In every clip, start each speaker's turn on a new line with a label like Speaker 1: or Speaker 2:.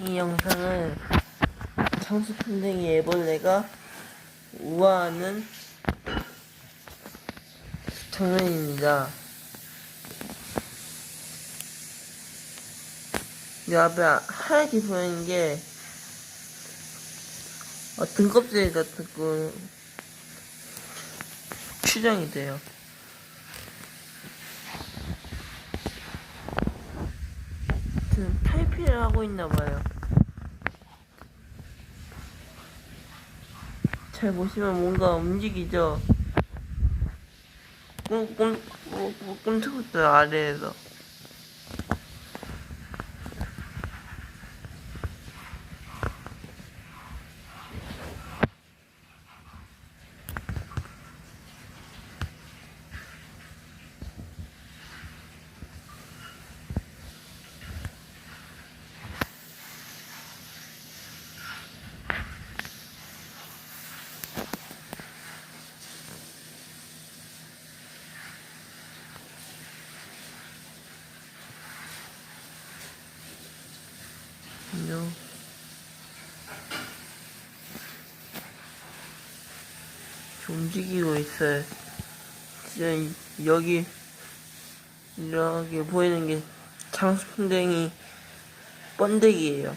Speaker 1: 이 영상은 장수풍뎅이 애벌레가 우아하는 장면입니다. 이 앞에 하얗게 보이는 게 어, 등껍질 같은 거 추정이 돼요. 지금 탈피를 하고 있나 봐요. 잘 보시면 뭔가 움직이죠? 꿈, 꿈, 꿈, 꿈, 꿈틀꿈틀 아래에서. 안녕. 좀 움직이고 있어요. 진짜 이- 여기 이렇게 보이는 게 장수풍뎅이 번데기예요.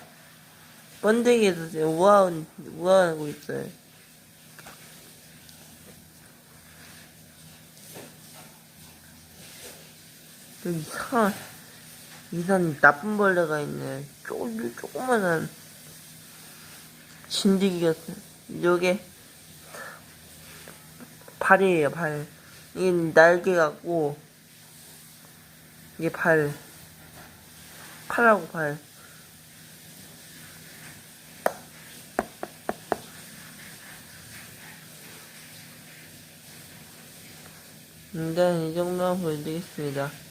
Speaker 1: 번데기에서 우아한 우아하고 있어요. 여기 이상한 이상 나쁜 벌레가 있네. 조금 조그만한 진드기 같은. 요게 발이에요 발. 이게 날개 같고 이게 발. 팔하고 발. 일단 이 정도만 보여드리겠습니다.